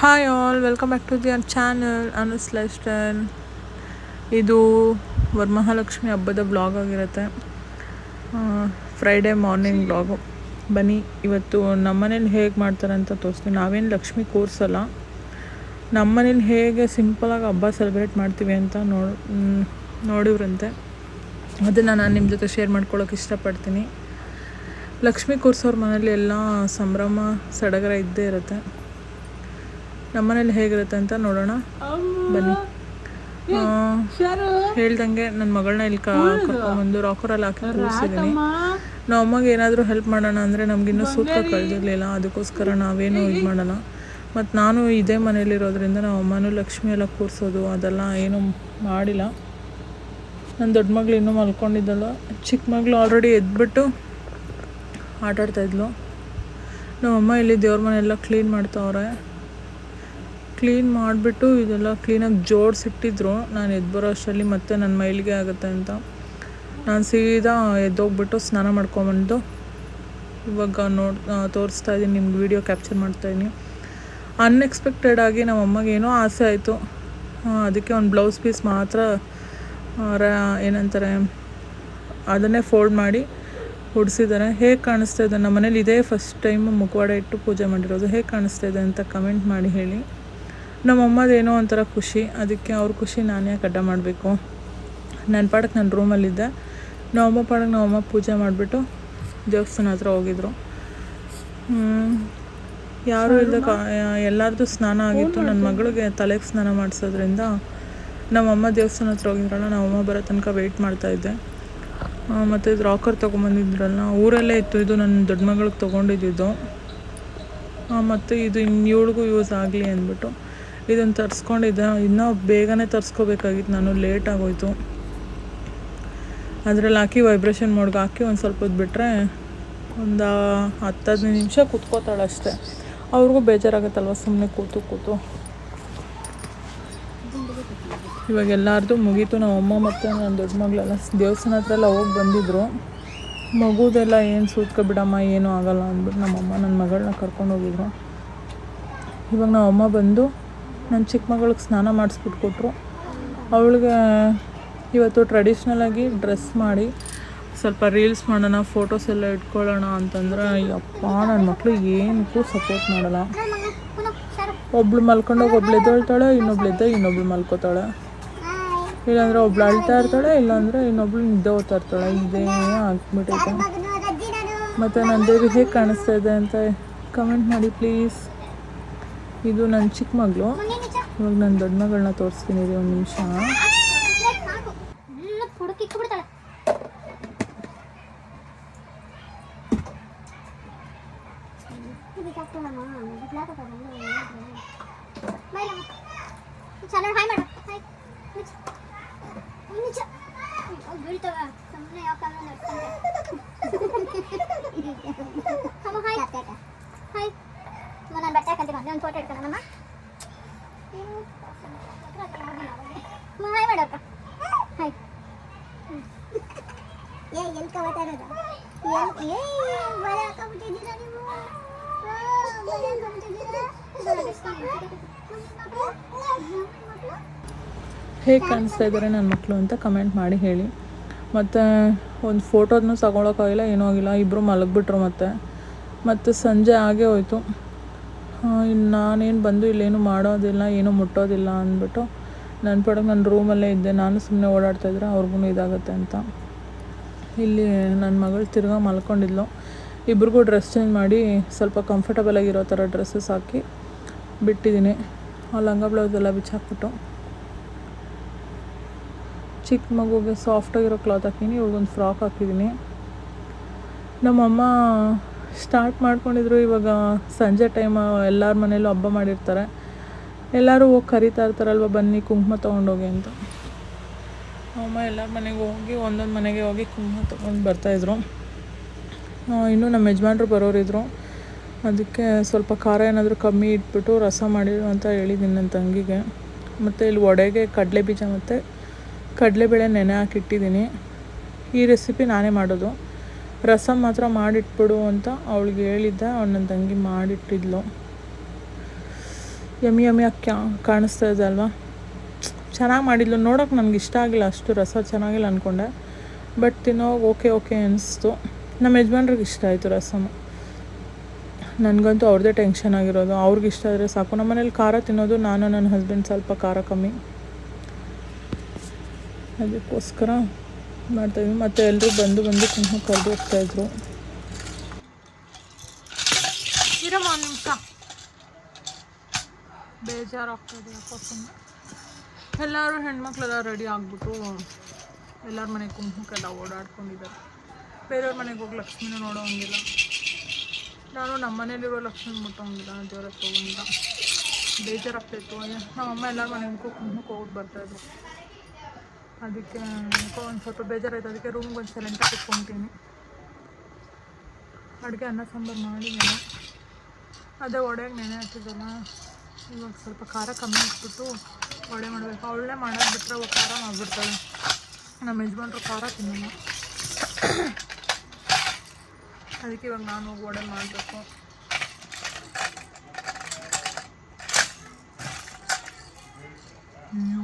Hi all welcome back to the their channel Anu's lifestyle ಇದು ವರಮಹಾಲಕ್ಷ್ಮಿ ಹಬ್ಬದ blog ಆಗಿರುತ್ತೆ. Friday morning blog ಬನ್ನಿ, ಇವತ್ತು ನಮ್ಮನೇಲಿ ಹೇಗೆ ಮಾಡ್ತಾರೆ ಅಂತ ತೋರಿಸ್ತೀವಿ ನಾವೇನು ಲಕ್ಷ್ಮಿ ಕೂರಿಸಲ್ಲ ನಮ್ಮನೇಲಿ ಹೇಗೆ ಸಿಂಪಲಾಗಿ ಹಬ್ಬ ಸೆಲೆಬ್ರೇಟ್ ಮಾಡ್ತೀವಿ ಅಂತ ನೋಡಿ ನೋಡಿವ್ರಂತೆ. ಅದನ್ನು ನಾನು ನಿಮ್ಮ ಜೊತೆ ಶೇರ್ ಮಾಡ್ಕೊಳ್ಳೋಕೆ ಇಷ್ಟಪಡ್ತೀನಿ. ಲಕ್ಷ್ಮಿ ಕೂರಿಸೋರ ಮನೇಲಿ ಎಲ್ಲ ಸಂಭ್ರಮ, ಸಡಗರ ಇದ್ದೇ ಇರುತ್ತೆ. ನಮ್ಮನೇಲಿ ಹೇಗಿರುತ್ತೆ ಅಂತ ನೋಡೋಣ. ಬನ್ನಿ. ಹೇಳ್ದಂಗೆ ನನ್ನ ಮಗಳನ್ನ ಇಲ್ಲಿ ಕರ್ಕೊಂಡ್ಬಂದು ರಾಕರಲ್ಲಿ ಹಾಕಿ ಕೂರಿಸಿದ್ದೀನಿ ನಾವು ಅಮ್ಮಗೆ ಏನಾದರೂ ಹೆಲ್ಪ್ ಮಾಡೋಣ ಅಂದರೆ ನಮಗಿನ್ನೂ ಸೂತ್ರ ಕಳೆದಿರಲಿಲ್ಲ. ಅದಕ್ಕೋಸ್ಕರ ನಾವೇನು ಇದು ಮಾಡೋಣ ಮತ್ತು ನಾನು ಇದೇ ಮನೇಲಿರೋದ್ರಿಂದ ನಾವು ಅಮ್ಮನೂ ಲಕ್ಷ್ಮಿ ಎಲ್ಲ ಕೂರಿಸೋದು ಅದೆಲ್ಲ ಏನೂ ಮಾಡಿಲ್ಲ. ನನ್ನ ದೊಡ್ಡ ಮಗಳು ಇನ್ನೂ ಮಲ್ಕೊಂಡಿದ್ದಲ್ಲ ಚಿಕ್ಕ ಮಗಳು ಆಲ್ರೆಡಿ ಎದ್ಬಿಟ್ಟು ಆಟಾಡ್ತಾಯಿದ್ಲು ನಮ್ಮಮ್ಮ ಇಲ್ಲಿ ದೇವ್ರ ಮನೆಯೆಲ್ಲ ಕ್ಲೀನ್ ಮಾಡ್ತಾವ್ರೆ. ಕ್ಲೀನ್ ಮಾಡಿಬಿಟ್ಟು ಇದೆಲ್ಲ ಕ್ಲೀನಾಗಿ ಜೋಡಿಸಿಟ್ಟಿದ್ರು ನಾನು ಎದ್ದು ಬರೋ ಅಷ್ಟರಲ್ಲಿ ಮತ್ತೆ ನನ್ನ ಮೈಲಿಗೆ ಆಗುತ್ತೆ ಅಂತ. ನಾನು ಸೀದಾ ಎದ್ದೋಗ್ಬಿಟ್ಟು ಸ್ನಾನ ಮಾಡ್ಕೊಂಬಂದು ಇವಾಗ ನೋಡಿ ತೋರಿಸ್ತಾ ಇದ್ದೀನಿ ನಿಮ್ಗೆ ವೀಡಿಯೋ ಕ್ಯಾಪ್ಚರ್ ಮಾಡ್ತಾಯಿದ್ದೀನಿ ಅನ್ಎಕ್ಸ್ಪೆಕ್ಟೆಡ್ ಆಗಿ ನಮ್ಮ ಅಮ್ಮಗೆ ಏನೋ ಆಸೆ ಆಯಿತು. ಅದಕ್ಕೆ ಒಂದು ಬ್ಲೌಸ್ ಪೀಸ್ ಮಾತ್ರ ಏನಂತಾರೆ, ಅದನ್ನೇ ಫೋಲ್ಡ್ ಮಾಡಿ ಹುಡ್ಸಿದ್ದಾರೆ ಹೇಗೆ ಕಾಣಿಸ್ತಾ ಇದೆ? ನಮ್ಮ ಮನೇಲಿ ಇದೇ ಫಸ್ಟ್ ಟೈಮ್ ಮುಖವಾಡ ಇಟ್ಟು ಪೂಜೆ ಮಾಡಿರೋದು. ಹೇಗೆ ಕಾಣಿಸ್ತಾ ಇದೆ ಅಂತ ಕಮೆಂಟ್ ಮಾಡಿ ಹೇಳಿ. ನಮ್ಮ ಅಮ್ಮದೇನೋ ಒಂಥರ ಖುಷಿ. ಅದಕ್ಕೆ ಅವ್ರ ಖುಷಿ ನಾನೇ ಯಾಕೆ ಅಡ್ಡ ಮಾಡಬೇಕು. ನನ್ನ ಪಾಡಕ್ಕೆ ನನ್ನ ರೂಮಲ್ಲಿದ್ದೆ. ನಮ್ಮ ಅಮ್ಮ ಪಾಡಕ್ಕೆ ನಮ್ಮ ಅಮ್ಮ ಪೂಜೆ ಮಾಡಿಬಿಟ್ಟು ದೇವಸ್ಥಾನ ಹತ್ರ ಹೋಗಿದ್ರು. ಯಾರು ಎಲ್ಲಾರದು ಕಾ ಎಲ್ಲರದ್ದು ಸ್ನಾನ ಆಗಿತ್ತು. ನನ್ನ ಮಗಳಿಗೆ ತಲೆಗೆ ಸ್ನಾನ ಮಾಡಿಸೋದ್ರಿಂದ ನಮ್ಮಮ್ಮ ದೇವಸ್ಥಾನ ಹತ್ರ ಹೋಗಿದ್ರಲ್ಲ, ನಮ್ಮಮ್ಮ ಬರೋ ತನಕ ವೆಯ್ಟ್ ಮಾಡ್ತಾಯಿದ್ದೆ ಮತ್ತು ಇದು ರಾಕರ್ ತೊಗೊಂಬಂದಿದ್ರಲ್ಲ, ಊರಲ್ಲೇ ಇತ್ತು. ಇದು ನನ್ನ ದೊಡ್ಡ ಮಗಳಿಗೆ ತೊಗೊಂಡಿದ್ದು ಮತ್ತು ಇದು ಇವಳಿಗೂ ಯೂಸ್ ಆಗಲಿ ಅಂದ್ಬಿಟ್ಟು. ಇದನ್ನು ತರಿಸ್ಕೊಂಡಿದ್ದೆ, ಇನ್ನೂ ಬೇಗನೆ ತರಿಸ್ಕೋಬೇಕಾಗಿತ್ತು. ನಾನು ಲೇಟ್ ಆಗೋಯ್ತು. ಅದರಲ್ಲಿ ಹಾಕಿ ವೈಬ್ರೇಷನ್ ಮೋಡ್ಗೆ ಹಾಕಿ ಒಂದು ಸ್ವಲ್ಪ ಹೊತ್ತು ಬಿಟ್ಟರೆ ಒಂದು ಹತ್ತು ಹದಿನೈದು ನಿಮಿಷ ಕೂತ್ಕೋತಾಳೆ ಅಷ್ಟೇ. ಅವ್ರಿಗೂ ಬೇಜಾರಾಗತ್ತಲ್ವ ಸುಮ್ಮನೆ ಕೂತು ಕೂತು. ಇವಾಗ ಎಲ್ಲರದು ಮುಗೀತು. ನಮ್ಮ ಅಮ್ಮ ಮತ್ತು ನನ್ನ ದೊಡ್ಡ ಮಗಳೆಲ್ಲ ದೇವಸ್ಥಾನ ಹತ್ರ ಎಲ್ಲ ಹೋಗಿ ಬಂದಿದ್ರು. ಮಗುದೆಲ್ಲ ಏನು ಸೂತ್ಕೊ ಬಿಡಮ್ಮ, ಏನೂ ಆಗಲ್ಲ ಅಂದ್ಬಿಟ್ಟು ನಮ್ಮಮ್ಮ ನನ್ನ ಮಗಳನ್ನ ಕರ್ಕೊಂಡು ಹೋಗಿದ್ರು. ಇವಾಗ ನಮ್ಮ ಅಮ್ಮ ಬಂದು ನನ್ನ ಚಿಕ್ಕ ಮಗಳಿಗೆ ಸ್ನಾನ ಮಾಡಿಸ್ಬಿಟ್ಟು ಕೊಟ್ಟರು. ಅವಳಿಗೆ ಇವತ್ತು ಟ್ರೆಡಿಷ್ನಲಾಗಿ ಡ್ರೆಸ್ ಮಾಡಿ ಸ್ವಲ್ಪ ರೀಲ್ಸ್ ಮಾಡೋಣ ಫೋಟೋಸ್ ಎಲ್ಲ ಇಟ್ಕೊಳ್ಳೋಣ ಅಂತಂದ್ರೆ, ಅಯ್ಯಪ್ಪ ನನ್ನ ಮಕ್ಕಳು ಏನಕ್ಕೂ ಸಪೋರ್ಟ್ ಮಾಡಲ್ಲ. ಒಬ್ಳು ಮಲ್ಕೊಂಡೋಗಿ ಒಬ್ಳು ಎದ್ದೇಳ್ತಾಳೆ, ಇನ್ನೊಬ್ಳು ಎದ್ದ ಇನ್ನೊಬ್ಳು ಮಲ್ಕೋತಾಳೆ. ಇಲ್ಲಾಂದ್ರೆ ಒಬ್ಳು ಅಳ್ತಾ ಇರ್ತಾಳೆ, ಇಲ್ಲಾಂದ್ರೆ ಇನ್ನೊಬ್ಳು ನಿದ್ದೆ ಓದ್ತಾ ಇರ್ತಾಳೆ. ಇದೇ ಆಗ್ಬಿಟ್ಟೈತೆ ಮತ್ತು ನನ್ನ ದೇವಿ ಹೇಗೆ ಕಾಣಿಸ್ತಾ ಇದೆ ಅಂತ ಕಮೆಂಟ್ ಮಾಡಿ ಪ್ಲೀಸ್ ಇದು ನನ್ನ ಚಿಕ್ಕ ಮಗಳು. ಇವಾಗ ನನ್ನ ದೊಡ್ಡ ಮಗಳನ್ನ ತೋರಿಸ್ತೀನಿ ರೀ ಒಂದು ನಿಮಿಷ. ಹುಡುಕಿ ಬಿಡ್ತಾಳೆ ಚಾನಲ್ ಹಾಯ್ ಮಾಡು ಹಾಯ್ ನಿಜ ಬೀಳ್ತವ ಸುಮ್ಮನೆ ಯಾವ ಕಾಲ ಅಮ್ಮ ಹಾಯ್ ಹಾಯ್ ನಾನು ಬಟ್ಟೆ ಹಾಕಂತೀನಿ ಒಂದು ಫೋಟೋ ಇಟ್ಕೊಳ್ಳೋಣಮ್ಮ ಹಾಯ್ ಮಾಡಪ್ಪ ಹಾಯ್ ಬಿಡ್ಸ್ಕೊಂಡ್ಬಿಟ್ಟಿದ್ದೀರಾ? ಹೇಗೆ ಕಾಣಿಸ್ತಾ ಇದ್ದಾರೆ ನನ್ನ ಮಕ್ಕಳು ಅಂತ ಕಮೆಂಟ್ ಮಾಡಿ ಹೇಳಿ. ಮತ್ತು ಒಂದು ಫೋಟೋದನ್ನೂ ತಗೊಳಕ್ಕಾಗಿಲ್ಲ ಏನೂ ಆಗಿಲ್ಲ. ಇಬ್ಬರು ಮಲಗಿಬಿಟ್ರು ಮತ್ತೆ. ಮತ್ತು ಸಂಜೆ ಆಗೇ ಹೋಯ್ತು. ಇನ್ನು ನಾನೇನು ಬಂದು ಇಲ್ಲೇನು ಮಾಡೋದಿಲ್ಲ, ಏನೂ ಮುಟ್ಟೋದಿಲ್ಲ ಅಂದ್ಬಿಟ್ಟು ನನ್ನ ಪಡಕ್ಕೆ ನನ್ನ ರೂಮಲ್ಲೇ ಇದ್ದೆ. ನಾನು ಸುಮ್ಮನೆ ಓಡಾಡ್ತಾಯಿದ್ರೆ ಅವ್ರಿಗೂ ಇದಾಗುತ್ತೆ ಅಂತ. ಇಲ್ಲಿ ನನ್ನ ಮಗಳು ತಿರ್ಗಾ ಮಲ್ಕೊಂಡಿದ್ಲು. ಇಬ್ರಿಗೂ ಡ್ರೆಸ್ ಚೇಂಜ್ ಮಾಡಿ ಸ್ವಲ್ಪ ಕಂಫರ್ಟಬಲ್ ಆಗಿರೋ ಥರ ಡ್ರೆಸ್ಸಸ್ ಹಾಕಿ ಬಿಟ್ಟಿದ್ದೀನಿ. ಆ ಲಂಗ ಬ್ಲೌಸ್ ಎಲ್ಲ ಬಿಚ್ಚಾಕ್ಬಿಟ್ಟು. ಚಿಕ್ಕ ಮಗುಗೆ ಸಾಫ್ಟಾಗಿರೋ ಕ್ಲಾತ್ ಹಾಕಿನಿ ಇವಾಗೊಂದು ಫ್ರಾಕ್ ಹಾಕಿದ್ದೀನಿ ನಮ್ಮಮ್ಮ ಸ್ಟಾರ್ಟ್ ಮಾಡ್ಕೊಂಡಿದ್ರು ಇವಾಗ ಸಂಜೆ ಟೈಮ್ ಎಲ್ಲರ ಮನೇಲೂ ಹಬ್ಬ ಮಾಡಿರ್ತಾರೆ. ಎಲ್ಲರೂ ಹೋಗಿ ಕರಿತಾ ಇರ್ತಾರಲ್ವ, ಬನ್ನಿ ಕುಂಕುಮ ತೊಗೊಂಡೋಗಿ ಅಂತ. ಅಮ್ಮ ಎಲ್ಲರ ಮನೆಗೆ ಹೋಗಿ, ಒಂದೊಂದು ಮನೆಗೆ ಹೋಗಿ ಕುಂಕುಮ ತೊಗೊಂಡು ಬರ್ತಾಯಿದ್ರು ಇನ್ನೂ ನಮ್ಮ ಯಜಮಾನ್ರು ಬರೋರಿದ್ರು. ಅದಕ್ಕೆ ಸ್ವಲ್ಪ ಖಾರ ಏನಾದರೂ ಕಮ್ಮಿ ಇಟ್ಬಿಟ್ಟು ರಸ ಮಾಡಿರು ಅಂತ ಹೇಳಿದ್ದೀನಿ ನನ್ನ ತಂಗಿಗೆ. ಮತ್ತು ಇಲ್ಲಿ ವಡೆಗೆ ಕಡಲೆ ಬೀಜ ಮತ್ತು ಕಡಲೆಬೇಳೆ ನೆನೆ ಹಾಕಿಟ್ಟಿದ್ದೀನಿ ಈ ರೆಸಿಪಿ ನಾನೇ ಮಾಡೋದು. ರಸಂ ಮಾತ್ರ ಮಾಡಿಟ್ಬಿಡು ಅಂತ ಅವಳಿಗೆ ಹೇಳಿದ್ದೆ, ಅವ್ಳು ನನ್ನ ತಂಗಿ ಮಾಡಿಟ್ಟಿದ್ಲು. ಯಮ್ಮಿ ಯಮ್ಮಿ ಅಕ್ಕ ಕಾಣಿಸ್ತಾ ಇದೆ ಅಲ್ವಾ? ಚೆನ್ನಾಗಿ ಮಾಡಿದ್ಲು. ನೋಡೋಕೆ ನನಗೆ ಇಷ್ಟ ಆಗಿಲ್ಲ. ಅಷ್ಟು ರಸ ಚೆನ್ನಾಗಿಲ್ಲ ಅಂದ್ಕೊಂಡೆ ಬಟ್ ತಿನ್ನೋ ಓಕೆ ಓಕೆ ಅನಿಸ್ತು. ನಮ್ಮ ಯಜಮಾನ್ರಿಗೆ ಇಷ್ಟ ಆಯಿತು ರಸಮ ನನಗಂತೂ ಅವ್ರದ್ದೇ ಟೆನ್ಷನ್ ಆಗಿರೋದು. ಅವ್ರಿಗೆ ಇಷ್ಟ ಆದರೆ ಸಾಕು. ನಮ್ಮ ಮನೇಲಿ ಖಾರ ತಿನ್ನೋದು ನಾನು ನನ್ನ ಹಸ್ಬೆಂಡ್ ಸ್ವಲ್ಪ ಖಾರ ಕಮ್ಮಿ. ಅದಕ್ಕೋಸ್ಕರ ಮಾಡ್ತಾಯಿದ್ವಿ ಮತ್ತು ಎಲ್ಲರೂ ಬಂದು ಬಂದು ಕುಂಕುಮ ಕರೆದು ಹೋಗ್ತಾಯಿದ್ರು ಬೇಜಾರಾಗ್ತದೆ ಯಾಕೋ ಸುಮ್ಮನೆ ಎಲ್ಲರೂ ಹೆಣ್ಮಕ್ಳೆಲ್ಲ ರೆಡಿ ಆಗಿಬಿಟ್ಟು ಎಲ್ಲರ ಮನೆ ಕುಂಕುಮಕ್ಕೆಲ್ಲ ಓಡಾಡ್ಕೊಂಡಿದ್ದಾರೆ. ಬೇರೆಯವ್ರ ಮನೆಗೆ ಹೋಗಿ ಲಕ್ಷ್ಮಿನ ನೋಡೋ ಹಂಗಿಲ್ಲ ನಾನು ನಮ್ಮ ಮನೇಲಿರೋ ಲಕ್ಷ್ಮಿ ಮುಟ್ಟೋಂಗಿಲ್ಲ, ದೇವ್ರ ಹತ್ರ ಹೋಗಂಗಿಲ್ಲ. ಬೇಜಾರಾಗ್ತಾಯಿತ್ತು ನಮ್ಮಮ್ಮ ಎಲ್ಲರ ಮನೆಗೂ ಕುಂಕುಮಕ್ಕೆ ಹೋಗ್ಬಿಟ್ಟು ಬರ್ತಾಯಿದ್ರು ಅದಕ್ಕೆ ಒಂದು ಸ್ವಲ್ಪ ಬೇಜಾರಾಯ್ತು. ಅದಕ್ಕೆ ರೂಮ್ಗೆ ಒಂದು ಸೆಲೆಂಟ್ ಕುತ್ಕೊತೀನಿ ಅಡುಗೆ ಅನ್ನ, ಸಾಂಬಾರು ಮಾಡಿದ್ದೀನಿ ಅದೇ ಒಡೆಗೆ ನೆನೆ ಹಾಕಿದ್ದಲ್ಲ. ಇವಾಗ ಸ್ವಲ್ಪ ಖಾರ ಕಮ್ಮಿ ಹಾಕ್ಬಿಟ್ಟು ವಡೆ ಮಾಡಬೇಕು. ಅವಳೇ ಮಾಡೋದು ಬಿಟ್ಟರೆ ಅವ್ರು ಖಾರ ಮಾಡಿಬಿಡ್ತಾಳೆ. ನಮ್ಮ ಯಜಮಾನ್ರು ಖಾರ ತಿನ್ನಲ್ಲ. ಅದಕ್ಕೆ ಇವಾಗ ನಾನು ಹೋಗಿ ವಡೆ ಮಾಡಬೇಕು.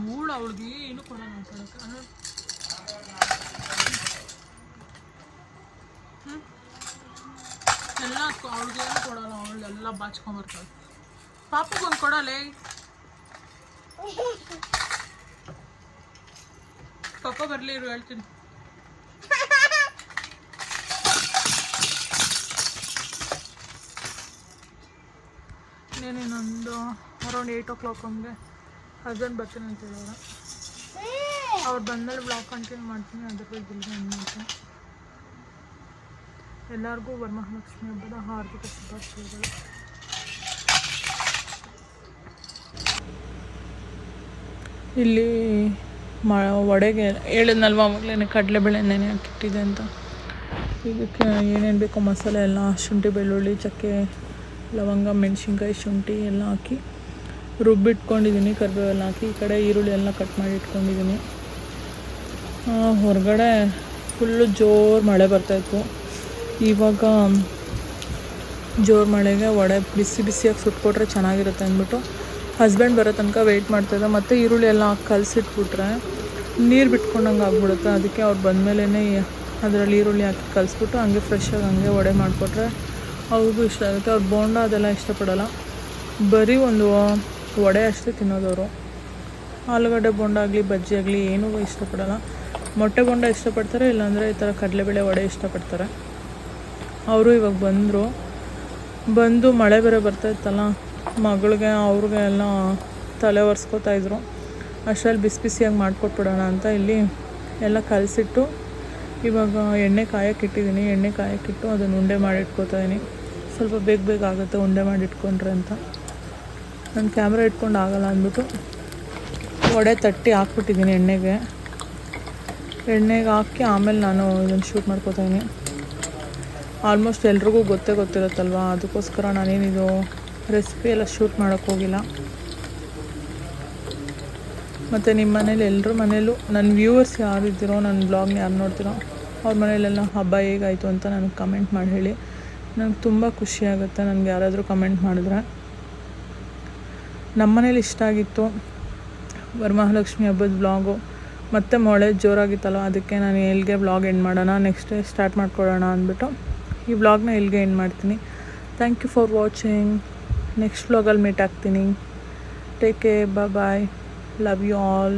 ಇವಳು ಅವಳಿಗೆ ಏನು ಕೊಡೋಣ ಮಾತಾಡೋಕೆ ಎಲ್ಲ ಅವ್ಳಿಗೆ ಏನು ಕೊಡೋಲ್ಲ. ಅವಳು ಎಲ್ಲ ಬಾಚ್ಕೊಂಬರ್ತಾಳೆ ಒಂದು ಕೊಡಲೇ. ಪಾಪ ಬರಲಿ ಇರು, ಹೇಳ್ತೀನಿ. ಇನ್ನೇನೇನೊಂದು ಅರೌಂಡ್ ಏಯ್ಟ್ ಓ ಕ್ಲಾಕ್ ಹಂಗೆ ಹಸ್ಬೆಂಡ್ ಬರ್ತೀನಿ ಅಂತ ಹೇಳೋರು. ಅವ್ರು ಬಂದಮೇಲೆ ಬ್ಲಾಗ್ ಕಂಟಿನ್ಯೂ ಮಾಡ್ತೀನಿ, ಅದ್ರ ಬಗ್ಗೆ ಅಂತ ಎಲ್ಲರಿಗೂ ವರಮಹಾಲಕ್ಷ್ಮಿ ಹಬ್ಬದ ಹಾರ್ದಿಕ ಶುಭಾಶಯಗಳು. ಇಲ್ಲಿ ಮ ವಡೆಗೆ ಹೇಳಿದ್ನಲ್ವ ಆವಾಗಲೇ ಕಡಲೆಬೇಳೆ ನೆನೆ ಹಾಕಿಟ್ಟಿದೆ ಅಂತ. ಇದಕ್ಕೆ ಏನೇನು ಬೇಕೋ ಮಸಾಲೆ ಎಲ್ಲ, ಶುಂಠಿ, ಬೆಳ್ಳುಳ್ಳಿ, ಚಕ್ಕೆ, ಲವಂಗ, ಮೆಣಸಿನ್ಕಾಯಿ, ಶುಂಠಿ ಎಲ್ಲ ಹಾಕಿ ರುಬ್ಬಿಟ್ಕೊಂಡಿದ್ದೀನಿ ಕರಿಬೇವೆಲ್ಲ ಹಾಕಿ. ಈ ಕಡೆ ಈರುಳ್ಳಿ ಎಲ್ಲ ಕಟ್ ಮಾಡಿ ಇಟ್ಕೊಂಡಿದ್ದೀನಿ ಹೊರಗಡೆ ಫುಲ್ಲು ಜೋರು ಮಳೆ ಬರ್ತಾಯಿತ್ತು ಇವಾಗ ಜೋರು ಮಳೆಗೆ ವಡೆ ಬಿಸಿ ಬಿಸಿಯಾಗಿ ಸುಟ್ಕೊಟ್ರೆ ಚೆನ್ನಾಗಿರುತ್ತೆ ಅಂದ್ಬಿಟ್ಟು ಹಸ್ಬೆಂಡ್ ಬರೋ ತನಕ ವೆಯ್ಟ್ ಮಾಡ್ತಾಯಿದ್ದೆ ಮತ್ತು ಈರುಳ್ಳಿ ಎಲ್ಲ ಹಾಕಿ ಕಲಸಿಟ್ಬಿಟ್ರೆ ನೀರು ಬಿಟ್ಕೊಂಡಂಗೆ ಆಗ್ಬಿಡುತ್ತೆ. ಅದಕ್ಕೆ ಅವ್ರು ಬಂದಮೇಲೆ ಅದರಲ್ಲಿ ಈರುಳ್ಳಿ ಹಾಕಿ ಕಲಿಸ್ಬಿಟ್ಟು ಹಂಗೆ ಫ್ರೆಶ್ಶಾಗಿ ಹಂಗೆ ವಡೆ ಮಾಡಿಕೊಟ್ರೆ ಅವ್ರಿಗೂ ಇಷ್ಟ ಆಗುತ್ತೆ. ಅವ್ರು ಬೋಂಡ ಅದೆಲ್ಲ ಇಷ್ಟಪಡಲ್ಲ. ಬರೀ ಒಂದು ವಡೆ ಅಷ್ಟೇ ತಿನ್ನೋದವರು. ಆಲೂಗಡ್ಡೆ ಬೋಂಡ ಆಗಲಿ, ಬಜ್ಜಿ ಆಗಲಿ ಏನೂ ಇಷ್ಟಪಡಲ್ಲ. ಮೊಟ್ಟೆ ಬೋಂಡ ಇಷ್ಟಪಡ್ತಾರೆ, ಇಲ್ಲಾಂದರೆ ಈ ಥರ ಕಡಲೆಬೇಳೆ ವಡೆ ಇಷ್ಟಪಡ್ತಾರೆ. ಅವರು ಇವಾಗ ಬಂದರು. ಬಂದು ಮಳೆ ಬೇರೆ ಬರ್ತಾ ಇತ್ತಲ್ಲ ಮಗಳಿಗೆ, ಅವ್ರಿಗೆ ಎಲ್ಲ ತಲೆ ಒರೆಸ್ಕೋತಾ ಇದ್ರು. ಅಷ್ಟರಲ್ಲಿ ಬಿಸಿ ಬಿಸಿಯಾಗಿ ಮಾಡಿಕೊಟ್ಬಿಡೋಣ ಅಂತ ಇಲ್ಲಿ ಎಲ್ಲ ಕಲಸಿಟ್ಟು ಇವಾಗ ಎಣ್ಣೆ ಕಾಯಕ್ಕೆ ಇಟ್ಟಿದ್ದೀನಿ. ಎಣ್ಣೆ ಕಾಯಕ್ಕಿಟ್ಟು ಅದನ್ನು ಉಂಡೆ ಮಾಡಿ ಇಟ್ಕೋತಾ ಇದೀನಿ ಸ್ವಲ್ಪ ಬೇಗ ಬೇಗ ಆಗುತ್ತೆ ಉಂಡೆ ಮಾಡಿಟ್ಕೊಂಡ್ರೆ ಅಂತ. ನಾನು ಕ್ಯಾಮ್ರಾ ಇಟ್ಕೊಂಡು ಆಗಲ್ಲ ಅಂದ್ಬಿಟ್ಟು ವಡೆ ತಟ್ಟಿ ಹಾಕ್ಬಿಟ್ಟಿದ್ದೀನಿ ಎಣ್ಣೆಗೆ. ಎಣ್ಣೆಗೆ ಹಾಕಿ ಆಮೇಲೆ ನಾನು ಇದನ್ನು ಶೂಟ್ ಮಾಡ್ಕೋತಾ ಇದೀನಿ ಆಲ್ಮೋಸ್ಟ್ ಎಲ್ರಿಗೂ ಗೊತ್ತೇ ಗೊತ್ತಿರುತ್ತಲ್ವ? ಅದಕ್ಕೋಸ್ಕರ ನಾನೇನಿದು ರೆಸಿಪಿ ಎಲ್ಲ ಶೂಟ್ ಮಾಡೋಕೆ ಹೋಗಿಲ್ಲ. ಮತ್ತು ನಿಮ್ಮ ಮನೇಲಿ ಎಲ್ಲರ ಮನೇಲೂ ನನ್ನ ವ್ಯೂವರ್ಸ್ ಯಾರಿದ್ದೀರೋ ನನ್ನ ಬ್ಲಾಗ್ನ ಯಾರು ನೋಡ್ತೀರೋ, ಅವ್ರ ಮನೇಲೆಲ್ಲ ಹಬ್ಬ ಹೇಗಾಯಿತು ಅಂತ ನನಗೆ ಕಮೆಂಟ್ ಮಾಡಿ ಹೇಳಿ. ನನಗೆ ತುಂಬ ಖುಷಿಯಾಗುತ್ತೆ ನನಗೆ ಯಾರಾದರೂ ಕಮೆಂಟ್ ಮಾಡಿದ್ರೆ. ನಮ್ಮ ಮನೇಲಿ ಇಷ್ಟ ಆಗಿತ್ತು ವರಮಹಾಲಕ್ಷ್ಮಿ ಹಬ್ಬದ ಬ್ಲಾಗು ಮತ್ತೆ ಮೊಳೆ ಜೋರಾಗಿತ್ತಲ್ಲ, ಅದಕ್ಕೆ ನಾನು ಎಲ್ಲಿಗೆ ಬ್ಲಾಗ್ ಎಂಡ್ ಮಾಡೋಣ ನೆಕ್ಸ್ಟ್ ಸ್ಟಾರ್ಟ್ ಮಾಡ್ಕೊಳ್ಳೋಣ ಅಂದ್ಬಿಟ್ಟು ಈ ಬ್ಲಾಗ್ನ ಎಲ್ಲಿಗೆ ಎಂಡ್ ಮಾಡ್ತೀನಿ. Thank you for watching next ಬ್ಲಾಗಲ್ಲಿ meet ಆಗ್ತೀನಿ take care bye love you all